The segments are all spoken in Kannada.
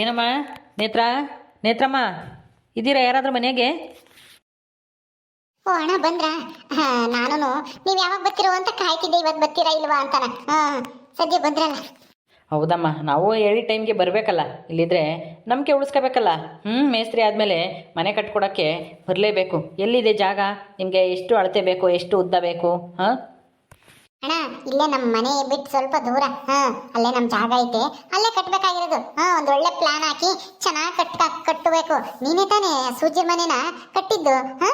ಏನಮ್ಮ? ನೇತ್ರ? ನೇತ್ರಮ್ಮ ಇದ್ದೀರಾ ಯಾರಾದ್ರೂ ಮನೆಗೆ? ಓ ಅಣ್ಣ ಬಂದ್ರ? ನಾನು ನೀವು ಯಾವಾಗ ಬರ್ತಿರೋ ಅಂತ ಕಾಯ್ತಿದ್ದೆ ಇವತ್ತು ಬರ್ತೀರಾ ಇಲ್ವಾ ಅಂತಾನ. ಹಾ ಸದ್ಯ ಬಂದ್ರಲ್ಲ. ಹೌದಮ್ಮ ನಾವು ಹೇಳಿ ಟೈಮ್ಗೆ ಬರಬೇಕಲ್ಲ. ಇಲ್ಲಿದ್ರೆ ನಂಬಿಕೆ ಉಳಿಸ್ಕೋಬೇಕಲ್ಲ. ಹ್ಞೂ ಮೇಸ್ತ್ರಿ ಆದಮೇಲೆ ಮನೆ ಕಟ್ಕೊಡೋಕ್ಕೆ ಬರಲೇಬೇಕು. ಎಲ್ಲಿದೆ ಜಾಗ? ನಿಮಗೆ ಎಷ್ಟು ಅಳತೆ ಬೇಕು ಎಷ್ಟು ಉದ್ದ ಬೇಕು? ಹಾಂ? ಅಣ್ಣ ಇಲ್ಲೇ ನಮ್ಮ ಮನೆ ಬಿಟ್ಟು ಸ್ವಲ್ಪ ದೂರ. ಹಾ ಅಲ್ಲೇ ನಮ್ಮ ಜಾಗ ಐತೆ. ಅಲ್ಲೇ ಕಟ್ಬೇಕಾಗಿರೋದು. ಹಾ ಒಂದು ಒಳ್ಳೆ ಪ್ಲಾನ್ ಹಾಕಿ ಚೆನ್ನಾಗಿ ಕಟ್ ಕಟ್ಟಬೇಕು ನೀನೇ ತಾನೇ ಸೂಜಿ ಮನೇನ ಕಟ್ಟಿದ್ದು? ಹಾ?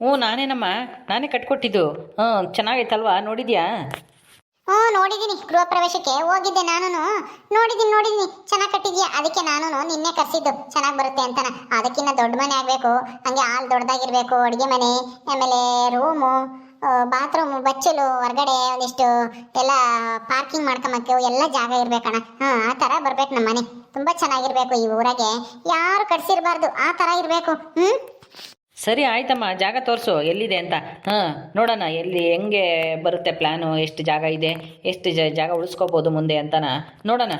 ಹ್ಞೂ ನಾನೇನಮ್ಮ. ನಾನೇ ಕಟ್ಕೊಟ್ಟಿದ್ದು. ಹ್ಞೂ ಚೆನ್ನಾಗೈತಲ್ವಾ? ನೋಡಿದ್ಯಾ? ಹ್ಞೂ ನೋಡಿದ್ದೀನಿ ಗೃಹ ಪ್ರವೇಶಕ್ಕೆ ಹೋಗಿದ್ದೆ ನಾನು ನೋಡಿದ್ದೀನಿ ನೋಡಿದ್ದೀನಿ ಚೆನ್ನಾಗಿ ಕಟ್ಟಿದ್ಯಾ? ಅದಕ್ಕೆ ನಾನು ನಿನ್ನೆ ಕರೆಸಿದ್ದು. ಚೆನ್ನಾಗಿ ಬರುತ್ತೆ ಅಂತನ. ಅದಕ್ಕಿಂತ ದೊಡ್ಡ ಮನೆ ಆಗಬೇಕು. ಹಂಗೆ ಹಾಲು ದೊಡ್ಡದಾಗಿರಬೇಕು ಅಡುಗೆ ಮನೆ ಆಮೇಲೆ ರೂಮು. ಬಾತ್ರೂಮು ಬಚ್ಚಲು ಹೊರಗಡೆ ಒಂದಿಷ್ಟು ಎಲ್ಲ ಪಾರ್ಕಿಂಗ್ ಮಾಡ್ಕೊಂಬಕ್ಕೆ ಎಲ್ಲ ಜಾಗ ಇರಬೇಕಣ್ಣ ಹಾಂ ಆ ಥರ ಬರ್ಬೇಕು ನಮ್ಮ ಮನೆ. ತುಂಬ ಚೆನ್ನಾಗಿರ್ಬೇಕು ಈ ಊರಾಗೆ. ಯಾರು ಕಟ್ಸಿರ್ಬಾರ್ದು ಆ ಥರ ಇರಬೇಕು. ಹ್ಞೂ ಸರಿ ಆಯ್ತಮ್ಮ. ಜಾಗ ತೋರಿಸು. ಎಲ್ಲಿದೆ ಅಂತ. ಹಾಂ ನೋಡೋಣ. ಎಲ್ಲಿ ಹೆಂಗೆ ಬರುತ್ತೆ ಪ್ಲ್ಯಾನು ಎಷ್ಟು ಜಾಗ ಇದೆ? ಎಷ್ಟು ಜ- ಜಾಗ ಉಳಿಸ್ಕೋಬೋದು ಮುಂದೆ ಅಂತನ. ನೋಡೋಣ.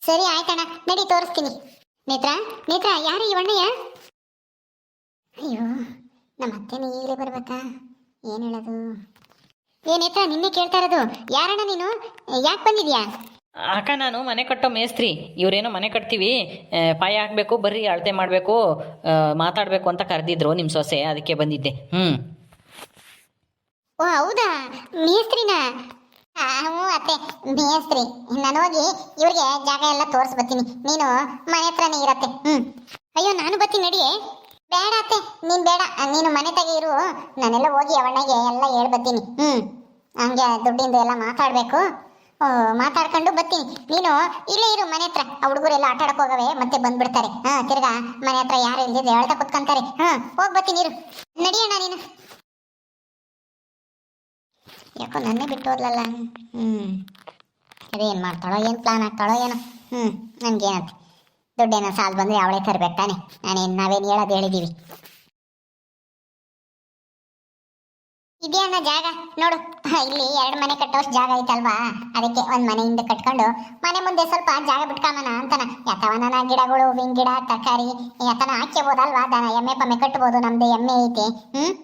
ಸರಿ ಆಯ್ತಣ್ಣ. ನಡಿ ತೋರಿಸ್ತೀನಿ. ನೇತ್ರಾ ನೇತ್ರಾ ಯಾರು ಈ ಅಣ್ಣಯ್ಯ? ಅಯ್ಯೋ ನಮ್ಮ ಅತ್ತೆನೇ ಈಗಲೇ ಬರ್ಬೇಕಾ? ಏನು ಹೇಳೋದು? ಏ ನೇತ್ರ ನಿನ್ನೆ ಕೇಳ್ತಾ ಇರೋದು. ಯಾರಣ್ಣ ನೀನು? ಯಾಕೆ ಬಂದಿದ್ಯಾ? ಅಕ್ಕ ನಾನು ಮನೆ ಕಟ್ಟೋ ಮೇಸ್ತ್ರಿ. ಇವರೇನೋ ಮನೆ ಕಟ್ತೀವಿ. ಆ, ಪಾಯ ಹಾಕಬೇಕು ಬರ್ರಿ ಅಳತೆ ಮಾಡಬೇಕು ಮಾತಾಡಬೇಕು ಅಂತ ಕರೆದಿದ್ರು ನಿಮ್ಮ ಸೊಸೆ. ಅದಕ್ಕೆ ಬಂದಿದ್ದೆ. ಹ್ಞೂ ಓ ಹೌದಾ? ಮೇಸ್ತ್ರಿನ? ಆ, ಹ್ಞೂ ಅತ್ತೆ. ಮೇಸ್ತ್ರಿ. ನಾನು ಹೋಗಿ ಇವ್ರಿಗೆ ಜಾಗ ಎಲ್ಲ ತೋರಿಸ್ಬತ್ತೀನಿ. ನೀನು ಮನೆ ಹತ್ರನೇ ಇರತ್ತೆ. ಹ್ಞೂ ಅಯ್ಯೋ ನಾನು ಬತ್ತೀನಿ ನಡಿಯೇ. ಬೇಡ ಅತ್ತೆ, ನೀನು ಬೇಡ. ನೀನು ಮನೆ ತಾಗೆ ನಾನೆಲ್ಲ ಹೋಗಿ ಅವಣ್ಣಗೆ ಎಲ್ಲ ಹೇಳ್ಬತ್ತೀನಿ. ಹ್ಞೂ ಹಂಗೆ ದುಡ್ಡಿಂದು ಎಲ್ಲ ಮಾತಾಡಬೇಕು. ಮಾತಾಡ್ಕೊಂಡು ಬರ್ತೀನಿ ನೀನು ಇಲ್ಲೇ ಇರು ಮನೆ ಹತ್ರ. ಆ ಹುಡುಗರೆಲ್ಲ ಆಟ ಆಡಕ್ಕೆ ಹೋಗವೆ, ಮತ್ತೆ ಬಂದ್ಬಿಡ್ತಾರೆ. ಹಾ, ತಿರ್ಗಾ ಮನೆ ಹತ್ರ ಯಾರು ಇಲ್ದಿದ್ರೆ ಹೇಳ್ತಾ ಕುತ್ಕೊಂತಾರೆ. ಹಾ, ಹೋಗ್ ಬರ್ತೀನಿ ಇರು. ನಡಿಯೋಣ ನೀನು. ಯಾಕೋ ನನ್ನೇ ಬಿಟ್ಟು ಹೋದ್ಲಲ್ಲ. ಹ್ಮ್. ಅದೇ ಏನು ಮಾಡ್ತಾಳೋ, ಏನು ಪ್ಲಾನ್ ಹಾಕ್ತಾಳೋ ಏನೋ. ಹ್ಞೂ ನನಗೇನಂತೆ. ದುಡ್ಡೇನೋ ಸಾಲ ಬಂದ್ರೆ ಅವಳೇ ತರ್ಬೇಕು ತಾನೆ. ನಾನೇನು ನಾವೇನು ಹೇಳೋದು ಹೇಳಿದ್ದೀವಿ ಇದೇ ಅಣ್ಣ ಜಾಗ? ನೋಡು. ಇಲ್ಲಿ ಎರಡು ಮನೆ ಕಟ್ಟೋಷ್ಟು ಜಾಗ ಐತಲ್ವಾ? ಅದಕ್ಕೆ ಒಂದ್ ಮನೆ ಹಿಂದೆ ಕಟ್ಕೊಂಡು ಮನೆ ಮುಂದೆ ಸ್ವಲ್ಪ ಜಾಗ ಬಿಟ್ಕೊಂಬನ ಅಂತನ. ಯಥವನ ಗಿಡಗಳು ಹೂವಿನ ಗಿಡ ತರಕಾರಿ ಯಥನ ಹಾಕ್ಯಬೋದಲ್ವಾ? ದನ ಎಮ್ಮೆ ಪಮ್ಮೆ ಕಟ್ಬೋದು. ನಮ್ದು ಎಮ್ಮೆ ಐತೆ. ಹ್ಮ್?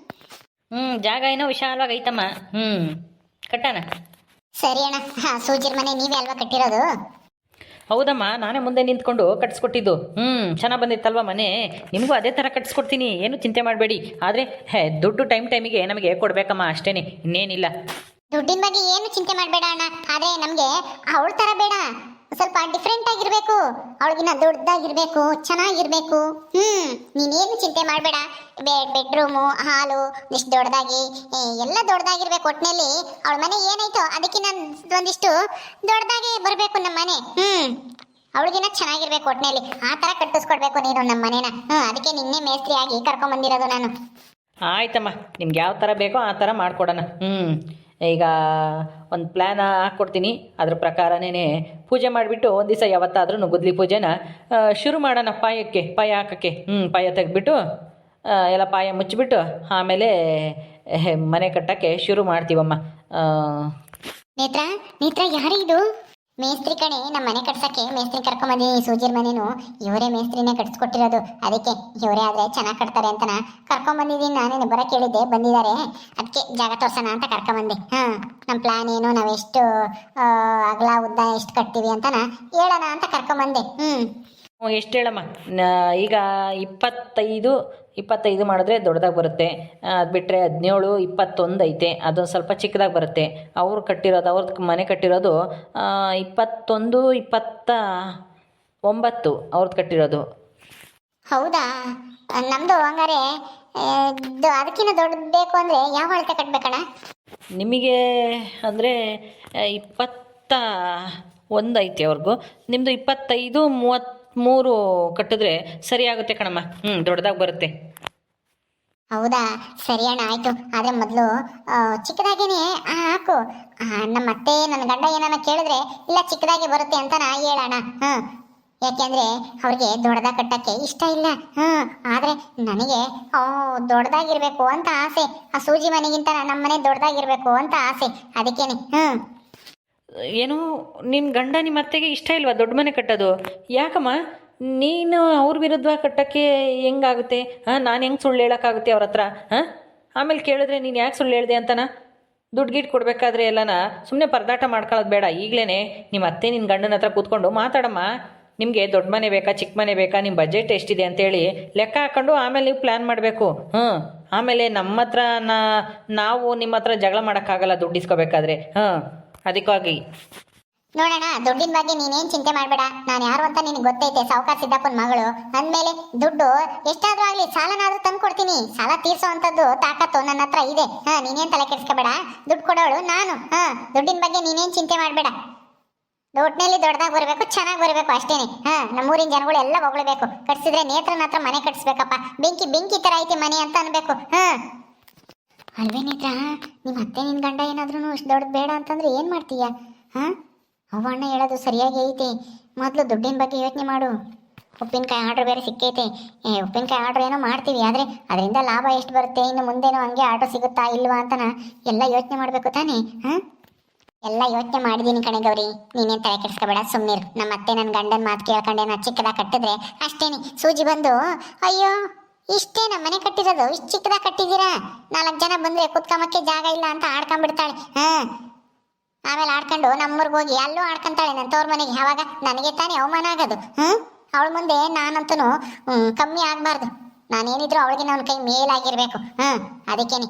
ಹ್ಮ್ ಜಾಗ ಏನೋ ವಿಶಾಲವಾಗಿ ಐತಮ್ಮ. ಹ್ಮ್ ಕಟ್ಟಣ. ಸರಿ ಅಣ್ಣ. ಹಾಂ ಸೂಜಿರ್ ಮನೆ ನೀವೇ ಅಲ್ವಾ ಕಟ್ಟಿರೋದು? ಹೌದಮ್ಮ, ನಾನೇ ಮುಂದೆ ನಿಂತ್ಕೊಂಡು ಕಟ್ಸ್ಕೊಟ್ಟಿದ್ದು. ಹ್ಞೂ ಚೆನ್ನಾಗಿ ಬಂದಿತ್ತಲ್ವ ಮನೆ? ನಿಮಗೂ ಅದೇ ಥರ ಕಟ್ಸ್ಕೊಡ್ತೀನಿ, ಏನು ಚಿಂತೆ ಮಾಡಬೇಡಿ. ಆದರೆ, ಹೇ, ದುಡ್ಡು ಟೈಮ್ ಟೈಮಿಗೆ ನಮಗೆ ಕೊಡಬೇಕಮ್ಮ ಅಷ್ಟೇ ಇನ್ನೇನಿಲ್ಲ. ದುಡ್ಡಿನ ಬಗ್ಗೆ ಏನು ಚಿಂತೆ ಮಾಡಬೇಡ ಅಣ್ಣ. ಆದ್ರೆ ನಮ್ಗೆ ಅವಳ ತರ ಬೇಡ. ಸ್ವಲ್ಪ ಡಿಫ್ರೆಂಟ್ ಆಗಿರ್ಬೇಕು. ಅವಳಿಗಿನ್ನ ದೊಡ್ಡದಾಗಿರ್ಬೇಕು, ಚೆನ್ನಾಗಿರ್ಬೇಕು. ಹ್ಮ್, ನೀನೇನು ಚಿಂತೆ ಮಾಡಬೇಡ. ಬೆಡ್ ಬೆಡ್ರೂಮು ಹಾಲು, ಇಷ್ಟು ದೊಡ್ಡದಾಗಿ ಎಲ್ಲ ದೊಡ್ಡದಾಗಿರ್ಬೇಕು ಒಟ್ಟಿನಲ್ಲಿ ಅವಳ ಮನೆ ಏನಾಯ್ತೋ ಅದಕ್ಕಿಂತ ಒಂದಿಷ್ಟು ದೊಡ್ಡದಾಗಿ ಬರಬೇಕು ನಮ್ಮ ಮನೆ. ಹ್ಮ್, ಅವಳಿಗಿನ್ನ ಚೆನ್ನಾಗಿರ್ಬೇಕು ಒಟ್ಟಿನಲ್ಲಿ ಆ ತರ ಕಟ್ಟಿಸ್ಕೊಡ್ಬೇಕು ನೀನು ನಮ್ಮ ಮನೇನ. ಹ್ಮ್, ಅದಕ್ಕೆ ನಿನ್ನೆ ಮೇಸ್ತ್ರಿ ಆಗಿ ಕರ್ಕೊಂಬಂದಿರೋದು ನಾನು. ಆಯ್ತಮ್ಮ, ನಿಮ್ಗೆ ಯಾವ ತರ ಬೇಕೋ ಆ ಥರ ಮಾಡ್ಕೊಡೋಣ. ಹ್ಞೂ ಈಗ ಒಂದು ಪ್ಲ್ಯಾನ್ ಹಾಕ್ಕೊಡ್ತೀನಿ ಅದ್ರ ಪ್ರಕಾರನೇ ಪೂಜೆ ಮಾಡಿಬಿಟ್ಟು ಒಂದು ದಿವಸ ಯಾವತ್ತಾದ್ರೂ ಗುದ್ಲಿ ಪೂಜೆನ ಶುರು ಮಾಡೋಣ ಪಾಯಕ್ಕೆ, ಪಾಯ ಹಾಕೋಕ್ಕೆ. ಹ್ಞೂ ಪಾಯ ತೆಗೆದ್ಬಿಟ್ಟು ಎಲ್ಲ ಪಾಯ ಮುಚ್ಚಿಬಿಟ್ಟು ಆಮೇಲೆ ಮನೆ ಕಟ್ಟೋಕ್ಕೆ ಶುರು ಮಾಡ್ತೀವಮ್ಮ. ನೇತ್ರ ನೇತ್ರ ಯಾರು ಇದು ಮೇಸ್ತ್ರಿ ಕಣೆ ನಮ್ಮ ಮನೆ ಕಟ್ಸಕ್ಕೆ ಮೇಸ್ತ್ರಿ ಕರ್ಕೊಂಬಂದಿನಿ ಸೂಜಿರ್ ಮನೇನು. ಇವರೇ ಮೇಸ್ತ್ರಿನೇ ಕಟ್ಸ್ಕೊಟ್ಟಿರೋದು. ಅದಕ್ಕೆ ಇವರೇ ಆದ್ರೆ ಚೆನ್ನಾಗಿ ಕಟ್ತಾರೆ ಅಂತನ ಕರ್ಕೊಂಬಂದಿದ್ದೀನಿ ನಾನೇನು ಬರ ಕೇಳಿದ್ದೆ ಬಂದಿದ್ದಾರೆ. ಅದಕ್ಕೆ ಜಾಗ ತೋರ್ಸೋಣ ಅಂತ ಕರ್ಕೊಂಬಂದೆ ಹಾ ನಮ್ಮ ಪ್ಲಾನ್ ಏನು, ನಾವು ಎಷ್ಟು ಅಗಲ ಉದ್ದ ಎಷ್ಟು ಕಟ್ತೀವಿ ಅಂತನ ಹೇಳೋಣ ಅಂತ ಕರ್ಕೊಂಬಂದೆ ಹ್ಞೂ ಎಷ್ಟು ಹೇಳಮ್ಮ? ಈಗ ಇಪ್ಪತ್ತೈದು ಇಪ್ಪತ್ತೈದು ಮಾಡಿದ್ರೆ ದೊಡ್ಡದಾಗಿ ಬರುತ್ತೆ. ಅದು ಬಿಟ್ಟರೆ ಹದಿನೇಳು ಇಪ್ಪತ್ತೊಂದು ಐತೆ. ಅದೊಂದು ಸ್ವಲ್ಪ ಚಿಕ್ಕದಾಗಿ ಬರುತ್ತೆ. ಅವ್ರು ಕಟ್ಟಿರೋದು ಅವ್ರದ್ದು ಮನೆ ಕಟ್ಟಿರೋದು ಇಪ್ಪತ್ತೊಂದು ಇಪ್ಪತ್ತ ಒಂಬತ್ತು ಅವ್ರದ್ದು ಕಟ್ಟಿರೋದು. ಹೌದಾ? ನಮ್ಮದು ಹಂಗಾರೆ ಅದಕ್ಕಿಂತ ದೊಡ್ಡದು ಬೇಕು ಅಂದರೆ ಯಾವ ಅಳತೆ ಕಟ್ಟಬೇಕಣ ನಿಮಗೆ ಅಂದರೆ ಇಪ್ಪತ್ತ ಒಂದು ಐತೆ ಅವ್ರಿಗೂ. ನಿಮ್ಮದು ಇಪ್ಪತ್ತೈದು ಮೂವತ್ತ್ಮೂರು ಕಟ್ಟಿದ್ರೆ ಸರಿಯಾಗುತ್ತೆ ಕಣಮ್ಮ. ಹ್ಞೂ ದೊಡ್ಡದಾಗಿ ಬರುತ್ತೆ. ಹೌದಾ? ಸರಿ ಅಣ್ಣ, ಆಯ್ತು. ಆದ್ರೆ ಮೊದಲು ಚಿಕ್ಕದಾಗೇನೆ ಹಾಕು. ನಮ್ಮ ಅತ್ತೆ, ನನ್ನ ಗಂಡ ಏನನ್ನ ಕೇಳಿದ್ರೆ, ಇಲ್ಲ, ಚಿಕ್ಕದಾಗಿ ಬರುತ್ತೆ ಅಂತ ನಾ ಹೇಳೋಣ ಹ್ಮ್ ಯಾಕೆಂದ್ರೆ, ಅವ್ರಿಗೆ ದೊಡ್ಡದಾಗ ಕಟ್ಟಕ್ಕೆ ಇಷ್ಟ ಇಲ್ಲ. ಹ್ಮ್ ಆದ್ರೆ ನನಗೆ, ಓ, ದೊಡ್ಡದಾಗಿರ್ಬೇಕು ಅಂತ ಆಸೆ. ಆ ಸೂಜಿ ಮನೆಗಿಂತ ನಮ್ಮ ಮನೆ ದೊಡ್ಡದಾಗಿರ್ಬೇಕು ಅಂತ ಆಸೆ. ಅದಕ್ಕೇನೆ. ಹ್ಮ್. ಏನು ನಿನ್ನ ಗಂಡ ನಿಮ್ಮ ಅತ್ತೆಗೆ ಇಷ್ಟ ಇಲ್ವಾ? ದೊಡ್ಡ ಮನೆ ಕಟ್ಟೋದು. ಯಾಕಮ್ಮ? ನೀನು ಅವ್ರ ವಿರುದ್ಧ ಕಟ್ಟೋಕ್ಕೆ ಹೆಂಗಾಗುತ್ತೆ? ಹಾಂ? ನಾನು ಹೆಂಗೆ ಸುಳ್ಳು ಹೇಳೋಕ್ಕಾಗುತ್ತೆ ಅವ್ರ ಹತ್ರ? ಹಾಂ? ಆಮೇಲೆ ಕೇಳಿದ್ರೆ ನೀನು ಯಾಕೆ ಸುಳ್ಳು ಹೇಳಿದೆ ಅಂತನ? ದುಡ್ಡು ಗಿಟ್ಟು ಕೊಡಬೇಕಾದ್ರೆ ಎಲ್ಲನ ಸುಮ್ಮನೆ ಪರದಾಟ ಮಾಡ್ಕೊಳ್ಳೋದು ಬೇಡ. ಈಗಲೇ ನಿಮ್ಮ ಅತ್ತೆ ನಿನ್ನ ಗಂಡನ ಹತ್ರ ಕೂತ್ಕೊಂಡು ಮಾತಾಡಮ್ಮ. ನಿಮಗೆ ದೊಡ್ಡ ಮನೆ ಬೇಕಾ ಚಿಕ್ಕ ಮನೆ ಬೇಕಾ ನಿಮ್ಮ ಬಜೆಟ್ ಎಷ್ಟಿದೆ ಅಂತೇಳಿ ಲೆಕ್ಕ ಹಾಕೊಂಡು ಆಮೇಲೆ ನೀವು ಪ್ಲ್ಯಾನ್ ಮಾಡಬೇಕು. ಹ್ಞೂ ಆಮೇಲೆ ನಮ್ಮ ಹತ್ರ ನಾವು ನಿಮ್ಮ ಹತ್ರ ಜಗಳ ಮಾಡೋಕ್ಕಾಗಲ್ಲ ದುಡ್ಡು ಇಸ್ಕೋಬೇಕಾದ್ರೆ. ಹಾಂ? ಅದಕ್ಕಾಗಿ. ನೋಡೋಣ ದುಡ್ಡಿನ ಬಗ್ಗೆ ನೀನೇನ್ ಚಿಂತೆ ಮಾಡಬೇಡ. ನಾನು ಯಾರು ಅಂತ ನಿನಗೆ ಗೊತ್ತೈತೆ, ಸಾವುಕಾರ ಸಿದ್ದಪ್ಪನ ಮಗಳು. ಅಂದ್ಮೇಲೆ ದುಡ್ಡು, ಎಷ್ಟಾದ್ರೂ ಆಗ್ಲಿ, ಸಾಲನಾದ್ರೂ ತಂದು ಕೊಡ್ತೀನಿ. ಸಾಲ ತೀರ್ಸೋ ಅಂತದ್ದು ತಾಕತ್ತು ನನ್ನ ಹತ್ರ ಇದೆ. ಹಾ, ನೀನೇನ್ ತಲೆ ಕೆಡಿಸ್ಕೋಬೇಡ. ದುಡ್ಡು ಕೊಡೋಳು ನಾನು. ಹಾ, ದುಡ್ಡಿನ ಬಗ್ಗೆ ನೀನೇನ್ ಚಿಂತೆ ಮಾಡಬೇಡ. ದೊಡ್ಡನಲ್ಲಿ ದೊಡ್ಡದಾಗಿ ಬರಬೇಕು, ಚೆನ್ನಾಗಿ ಬರಬೇಕು ಅಷ್ಟೇನೆ. ಹಾ, ನಮ್ಮೂರಿನ ಜನಗಳು ಎಲ್ಲ ಹೊಗಳಬೇಕು. ಕಟ್ಸಿದ್ರೆ ನೇತ್ರನ ಹತ್ರ ಮನೆ ಕಟ್ಸ್ಬೇಕಪ್ಪ. ಬೆಂಕಿ ಬೆಂಕಿ ತರ ಐತಿ ಮನೆ ಅಂತ ಅನ್ಬೇಕು. ಹಾ. ಅಲ್ವೇ ನೇತ್ರ ನಿಮ್ಮ ಅತ್ತೆ ನಿನ್ ಗಂಡ ಏನಾದ್ರೂ ಅಷ್ಟು ದೊಡ್ಡದು ಬೇಡ ಅಂತಂದ್ರೆ ಏನು ಮಾಡ್ತೀಯ? ಹಾಂ? ಅವಣ್ಣ ಹೇಳೋದು ಸರಿಯಾಗಿ ಐತೆ. ಮೊದಲು ದುಡ್ಡಿನ ಬಗ್ಗೆ ಯೋಚನೆ ಮಾಡು. ಉಪ್ಪಿನಕಾಯಿ ಆರ್ಡ್ರ್ ಬೇರೆ ಸಿಕ್ಕೈತೆ. ಏ, ಉಪ್ಪಿನಕಾಯಿ ಆರ್ಡ್ರ್ ಏನೋ ಮಾಡ್ತೀವಿ, ಆದರೆ ಅದರಿಂದ ಲಾಭ ಎಷ್ಟು ಬರುತ್ತೆ? ಇನ್ನು ಮುಂದೇನೋ ಹಂಗೆ ಆರ್ಡ್ರ್ ಸಿಗುತ್ತಾ ಇಲ್ವಾ ಅಂತನ ಎಲ್ಲ ಯೋಚನೆ ಮಾಡಬೇಕು ತಾನೇ, ಹಾಂ? ಎಲ್ಲ ಯೋಚನೆ ಮಾಡಿದ್ದೀನಿ ಕಣೆ ಗೌರಿ. ನೀನೇನು ತಲೆ ಕೆಡಿಸ್ಕೋಬೇಡ ಸುಮ್ಮನಿರು ನಮ್ಮ ಅತ್ತೆ ನನ್ನ ಗಂಡನ ಮಾತು ಕೇಳ್ಕೊಂಡೇನ ಚಿಕ್ಕದಾಗ ಕಟ್ಟಿದ್ರೆ ಅಷ್ಟೇನೆ. ಸೂಜಿ ಬಂದು, ಅಯ್ಯೋ! ಇಷ್ಟೇ ನಮ್ಮ ಮನೆ ಕಟ್ಟಿರೋದು. ಇಷ್ಟು ಚಿಕ್ಕದಾಗ ಕಟ್ಟಿದ್ದೀರಾ? ನಾಲ್ಕು ಜನ ಬಂದ್ರೆ ಕುತ್ಕೊಂಬಕ್ಕೆ ಜಾಗ ಇಲ್ಲ ಅಂತ ಆಡ್ಕೊಂಡ್ಬಿಡ್ತಾಳೆ. ಹಾಂ. ಆಮೇಲೆ ಆಡ್ಕೊಂಡು ನಮ್ಮೂರ್ಗೆ ಹೋಗಿ ಅಲ್ಲೂ ಆಡ್ಕೊಂತಾಳೆ ನನ್ನ ತವ್ರ ಮನೆಗೆ. ಯಾವಾಗ? ನನಗೆ ತಾನೇ ಅವಮಾನ ಆಗೋದು. ಹ್ಞೂ ಅವಳ ಮುಂದೆ ನಾನಂತೂ ಕಮ್ಮಿ ಆಗಬಾರ್ದು. ನಾನೇನಿದ್ರು ಅವಳಿಗೆ ನನ್ನ ಕೈ ಮೇಲಾಗಿರ್ಬೇಕು. ಹ್ಞೂ ಅದಕ್ಕೇನೆ.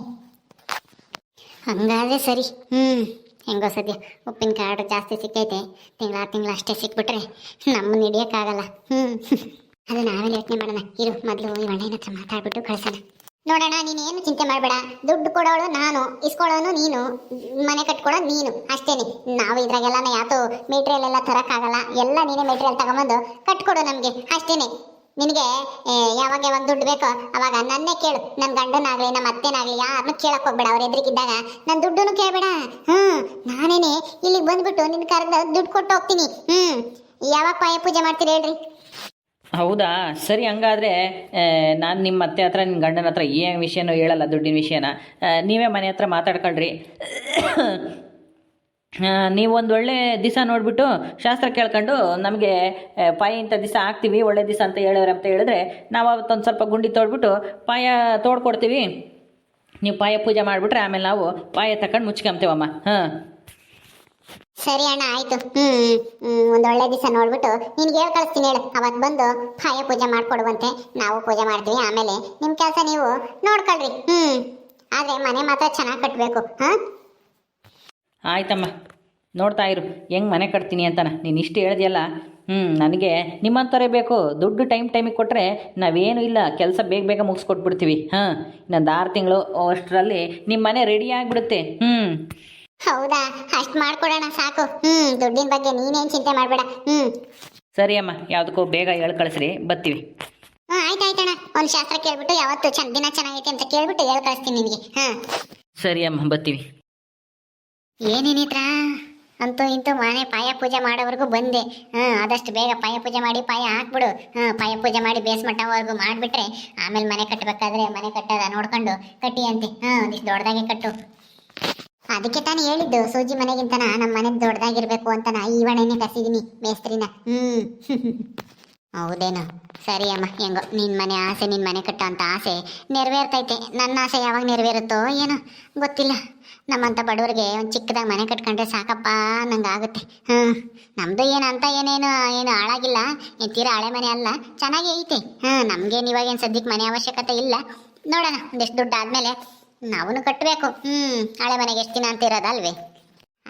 ಹಂಗಾದ್ರೆ ಸರಿ. ಹ್ಞೂ ಹೆಂಗೋ ಸದ್ಯ. ಉಪ್ಪಿನಕಾಯಿ ಕಾರ್ಡ್ ಜಾಸ್ತಿ ಸಿಕ್ಕೈತೆ. ತಿಂಗಳ ತಿಂಗಳ ಅಷ್ಟೇ ಸಿಕ್ಬಿಟ್ರೆ ನಮ್ಮನ್ನ ಹಿಡಿಯೋಕ್ಕಾಗಲ್ಲ. ಹ್ಮ್. ಅದು ನಾವೇ ಯೋಚನೆ ಮಾಡೋಣ? ಇರು, ಮೊದಲು ಈ ಒಳ್ಳೆಯ ಹತ್ರ ಮಾತಾಡ್ಬಿಟ್ಟು ಕಳ್ಸೋಣ. ನೋಡೋಣ ನೀನು ಏನು ಚಿಂತೆ ಮಾಡಬೇಡ. ದುಡ್ಡು ಕೊಡೋಳು ನಾನು, ಇಸ್ಕೊಳ್ಳೋನು ನೀನು, ಮನೆ ಕಟ್ಕೊಡೋ ನೀನು. ಅಷ್ಟೇನೆ. ನಾವು ಇದ್ರಾಗೆಲ್ಲ ಯಾತು ಮೆಟೀರಿಯಲ್ ಎಲ್ಲ ತರಕ್ಕಾಗಲ್ಲ. ಎಲ್ಲ ನೀನೇ ಮೆಟೀರಿಯಲ್ ತಗೊಂಬಂದು ಕಟ್ಕೊಡು ನಮಗೆ. ಅಷ್ಟೇನೆ. ನಿನಗೆ ಯಾವಾಗ ಯಾವಾಗ ದುಡ್ಡು ಬೇಕೋ ಅವಾಗ ನನ್ನೇ ಕೇಳು. ನನ್ನ ಗಂಡನಾಗ್ಲಿ ನಮ್ಮ ಅತ್ತೆನಾಗಲಿ ಯಾರನ್ನೂ ಕೇಳಕ್ಕೆ ಹೋಗ್ಬೇಡ ಅವ್ರ ಎದುರಿಗಿದ್ದಾಗ. ನನ್ನ ದುಡ್ಡನ್ನು ಕೇಳಬೇಡ. ಹ್ಞೂ ನಾನೇನೆ ಇಲ್ಲಿಗೆ ಬಂದ್ಬಿಟ್ಟು ನಿನ್ನ ಕರೆದ ದುಡ್ಡು ಕೊಟ್ಟು ಹೋಗ್ತೀನಿ. ಹ್ಞೂ ಯಾವಾಗ ಪಾಯ ಪೂಜೆ ಮಾಡ್ತೀರಿ ಹೇಳ್ರಿ. ಹೌದಾ? ಸರಿ, ಹಂಗಾದರೆ ನಾನು ನಿಮ್ಮ ಅತ್ತೆ ಹತ್ರ ನಿಮ್ಮ ಗಂಡನ ಹತ್ರ ಏನು ವಿಷಯನೂ ಹೇಳಲ್ಲ ದುಡ್ಡಿನ ವಿಷಯನ. ನೀವೇ ಮನೆ ಹತ್ರ ಮಾತಾಡ್ಕೊಳ್ರಿ. ನೀವೊಂದು ಒಳ್ಳೆ ದಿವಸ ನೋಡಿಬಿಟ್ಟು ಶಾಸ್ತ್ರ ಕೇಳ್ಕೊಂಡು ನಮಗೆ ಪಾಯ ಇಂಥ ದಿವಸ ಹಾಕ್ತೀವಿ, ಒಳ್ಳೆ ದಿವಸ ಅಂತ ಹೇಳೋರು ಅಂತ ಹೇಳಿದ್ರೆ ನಾವು ಅವತ್ತೊಂದು ಸ್ವಲ್ಪ ಗುಂಡಿ ತೋಡ್ಬಿಟ್ಟು ಪಾಯ ತೋಡ್ಕೊಡ್ತೀವಿ. ನೀವು ಪಾಯ ಪೂಜೆ ಮಾಡಿಬಿಟ್ರೆ ಆಮೇಲೆ ನಾವು ಪಾಯ ತಕೊಂಡು ಮುಚ್ಕೊಂತೇವಮ್ಮ. ಹಾಂ. ಸರಿ ಅಣ್ಣ, ಆಯ್ತು. ಹ್ಮ್ ಒಂದ್ ಒಳ್ಳೆ ದಿವಸ ನೋಡ್ಬಿಟ್ಟು ನಿನ್ಗೆ ಹೇಳ್ ಕಳಿಸ್ತೀನಿ ಹೇಳು. ಅವತ್ ಬಂದು ಹಾಯ ಪೂಜೆ ಮಾಡ್ಕೊಡುವಂತೆ. ನಾವು ಪೂಜೆ ಮಾಡ್ತೀವಿ, ಆಮೇಲೆ ನಿಮ್ ಕೆಲಸ ನೀವು ನೋಡ್ಕೊಳ್ರಿ. ಹ್ಮ್, ಆದ್ರೆ ಮನೆ ಮಾತ್ರ ಚೆನ್ನಾಗಿ ಕಟ್ಬೇಕು, ಹಾ? ಆಯ್ತಮ್ಮ, ನೋಡ್ತಾ ಇರು. ಹೆಂಗೆ ಮನೆ ಕಟ್ತೀನಿ ಅಂತಾನ? ನೀನು ಇಷ್ಟು ಹೇಳ್ದಿಯಲ್ಲ? ಹ್ಞೂ ನನಗೆ ನಿಮ್ಮಂಥವರೇ ಬೇಕು. ದುಡ್ಡು ಟೈಮ್ ಟೈಮಿಗೆ ಕೊಟ್ಟರೆ ನಾವೇನು ಇಲ್ಲ, ಕೆಲಸ ಬೇಗ ಬೇಗ ಮುಗಿಸ್ಕೊಟ್ಬಿಡ್ತೀವಿ, ಹಾಂ? ಇನ್ನೊಂದು ಆರು ತಿಂಗಳು ಅಷ್ಟರಲ್ಲಿ ನಿಮ್ಮ ಮನೆ ರೆಡಿ ಆಗಿಬಿಡುತ್ತೆ ಹ್ಞೂ ಹೌದಾ? ಅಷ್ಟ್ ಮಾಡ್ಕೊಡೋಣ ಸಾಕು. ಹ್ಮ್ ದುಡ್ಡಿನ ಬಗ್ಗೆ ನೀನೇನ್ ಚಿಂತೆ ಮಾಡಬೇಡ. ಹ್ಮ್. ಸರಿ ಅಮ್ಮ ಯಾವುದಕ್ಕೂ ಬೇಗ ಹೇಳಿ ಕಳಿಸ್ರಿ. ಬರ್ತೀವಿ ಹ್ಞೂ ಆಯ್ತು ಆಯ್ತಣ್ಣ ಒಂದು ಶಾಸ್ತ್ರ ಕೇಳ್ಬಿಟ್ಟು ಯಾವತ್ತು ಚೆನ್ನ ದಿನ ಚೆನ್ನಾಗೈತೆ ಅಂತ ಕೇಳ್ಬಿಟ್ಟು ಹೇಳಿ ಕಳಿಸ್ತೀನಿ ನಿನಗೆ ಹಾ. ಸರಿ ಅಮ್ಮ ಬರ್ತೀವಿ ಏನೇನಿತ್ರ ಅಂತೂ ಇಂತೂ ಮನೆ ಪಾಯ ಪೂಜೆ ಮಾಡೋವರೆಗೂ ಬಂದೆ. ಹಾಂ ಆದಷ್ಟು ಬೇಗ ಪಾಯ ಪೂಜೆ ಮಾಡಿ ಪಾಯ ಹಾಕ್ಬಿಡು. ಹಾಂ ಪಾಯ ಪೂಜೆ ಮಾಡಿ ಬೇಸ್ ಮಟ್ಟವರೆಗೂ ಮಾಡಿಬಿಟ್ರೆ ಆಮೇಲೆ ಮನೆ ಕಟ್ಟಬೇಕಾದ್ರೆ ಮನೆ ಕಟ್ಟೋದ ನೋಡ್ಕೊಂಡು ಕಟ್ಟಿ ಅಂತೆ. ಹಾಂ ಒಂದಿಷ್ಟು ದೊಡ್ಡದಾಗೆ ಕಟ್ಟು. ಅದಕ್ಕೆ ತಾನೇ ಹೇಳಿದ್ದು, ಸೂಜಿ ಮನೆಗಿಂತನ ನಮ್ಮ ಮನೆ ದೊಡ್ಡದಾಗಿರ್ಬೇಕು ಅಂತನ ಈವಣ್ಣನೇ ಕಸಿದೀನಿ ಮೇಸ್ತ್ರಿನ. ಹ್ಮ್. ಹೌದೇನೋ. ಸರಿ ಅಮ್ಮ, ಹೆಂಗೋ, ನಿನ್ ಮನೆ ಆಸೆ, ನಿನ್ ಮನೆ ಕಟ್ಟ ಅಂತ ಆಸೆ ನೆರವೇರ್ತೈತೆ. ನನ್ನ ಆಸೆ ಯಾವಾಗ ನೆರವೇರುತ್ತೋ ಏನೋ ಗೊತ್ತಿಲ್ಲ. ನಮ್ಮಂಥ ಬಡವರಿಗೆ ಒಂದು ಚಿಕ್ಕದಾಗ ಮನೆ ಕಟ್ಕೊಂಡ್ರೆ ಸಾಕಪ್ಪ ನಂಗೆ ಆಗುತ್ತೆ ಹ್ಞೂ ನಮ್ಮದು ಏನು ಅಂತ ಏನೇನು, ಏನು ಹಾಳಾಗಿಲ್ಲ. ಏನ್ ತೀರಾ ಹಳೆ ಮನೆ ಅಲ್ಲ, ಚೆನ್ನಾಗೇ ಐತೆ. ಹಾಂ ನಮಗೇನು ಇವಾಗೇನು ಸದ್ಯಕ್ಕೆ ಮನೆ ಅವಶ್ಯಕತೆ ಇಲ್ಲ. ನೋಡೋಣ, ಒಂದಿಷ್ಟು ದುಡ್ಡು ಆದಮೇಲೆ ನಾವು ಕಟ್ಟಬೇಕು ಹ್ಞೂ ಹಳೆ ಮನೆಗೆ ಎಷ್ಟು ದಿನ ಅಂತ ಇರೋದಲ್ವೇ?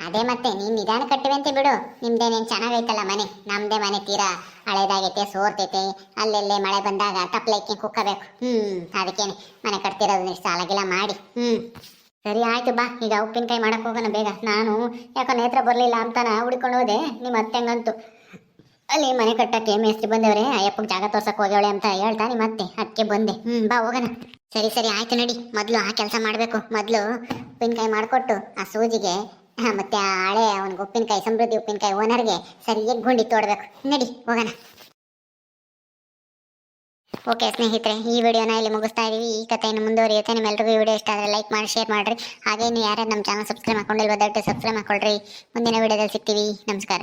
ಅದೇ ಮತ್ತೆ, ನೀನು ನಿಧಾನ ಕಟ್ಟಿವೆ ಅಂತ ಬಿಡು. ನಿಮ್ದೇನೇನ್ ಚೆನ್ನಾಗೈತಲ್ಲ ಮನೆ? ನಮ್ದೇ ಮನೆ ತೀರಾ ಹಳೇದಾಗೈತೆ ಸೋರ್ತೈತೆ ಅಲ್ಲೆಲ್ಲೇ ಮಳೆ ಬಂದಾಗ ತಪ್ಪಲೈಕೆ ಕುಕ್ಕಬೇಕು. ಹ್ಮ್, ಅದಕ್ಕೇನೆ ಮನೆ ಕಟ್ತಿರೋದು ಸಾಲಾಗಿಲ್ಲ ಮಾಡಿ. ಹ್ಮ್. ಸರಿ, ಆಯ್ತು ಬಾ. ಈಗ ಉಪ್ಪಿನಕಾಯಿ ಮಾಡಕ್ ಹೋಗೋಣ ಬೇಗ. ನಾನು ಯಾಕೋ ನೇತ್ರ ಬರಲಿಲ್ಲ ಅಂತಾನ ಹುಡ್ಕೊಂಡು ಹೋದೆ. ನಿಮ್ಮ ಅತ್ತೆಂಗಂತೂ. ಅಲ್ಲಿ ಮನೆ ಕಟ್ಟಕ್ಕೆ ಮೇಸ್ತ್ರಿ ಬಂದವ್ರೆ, ಅಯ್ಯಪ್ಪಗೆ ಜಾಗ ತೋರ್ಸಕ್ ಹೋಗ್ಯವಳೆ ಅಂತ ಹೇಳ್ತಾ ಮತ್ತೆ ಅತ್ತೆ. ಅದಕ್ಕೆ ಬಂದೆ. ಹ್ಮ್, ಬಾ ಹೋಗೋಣ. ಸರಿ ಸರಿ, ಆಯ್ತು ನಡಿ. ಮೊದಲು ಆ ಕೆಲಸ ಮಾಡಬೇಕು. ಮೊದಲು ಉಪ್ಪಿನಕಾಯಿ ಮಾಡಿಕೊಟ್ಟು ಆ ಸೂಜಿಗೆ ಮತ್ತೆ ಆ ಹಳೆ ಅವನಿಗೆ ಉಪ್ಪಿನಕಾಯಿ, ಸಮೃದ್ಧಿ ಉಪ್ಪಿನಕಾಯಿ ಓನರ್ಗೆ ಸರಿಯಾಗಿ ಗುಂಡಿ ತೋಡ್ಬೇಕು. ನಡಿ, ಹೋಗೋಣ. ಓಕೆ, ಸ್ನೇಹಿತರೆ, ಈ ವಿಡಿಯೋನ ಇಲ್ಲಿ ಮುಗಿಸ್ತಾ ಇದೀವಿ. ಈ ಕಥೆಯನ್ನು ಮುಂದುವರಿಯುತ್ತೆ. ನಿಮ್ಮೆಲ್ಲರಿಗೂ ಈ ವಿಡಿಯೋ ಇಷ್ಟ ಆದರೆ ಲೈಕ್ ಮಾಡಿ, ಶೇರ್ ಮಾಡಿರಿ. ಹಾಗೇ ನೀವು ನಮ್ಮ ಚಾನಲ್ ಸಬ್ಸ್ಕ್ರೈಬ್ ಮಾಡ್ಕೊಂಡಿಲ್ವ, ದಯವಿಟ್ಟು ಸಬ್ಸ್ಕ್ರೈಬ್ ಮಾಡ್ಕೊಳ್ರಿ. ಮುಂದಿನ ವಿಡಿಯೋದಲ್ಲಿ ಸಿಗ್ತೀವಿ. ನಮಸ್ಕಾರ.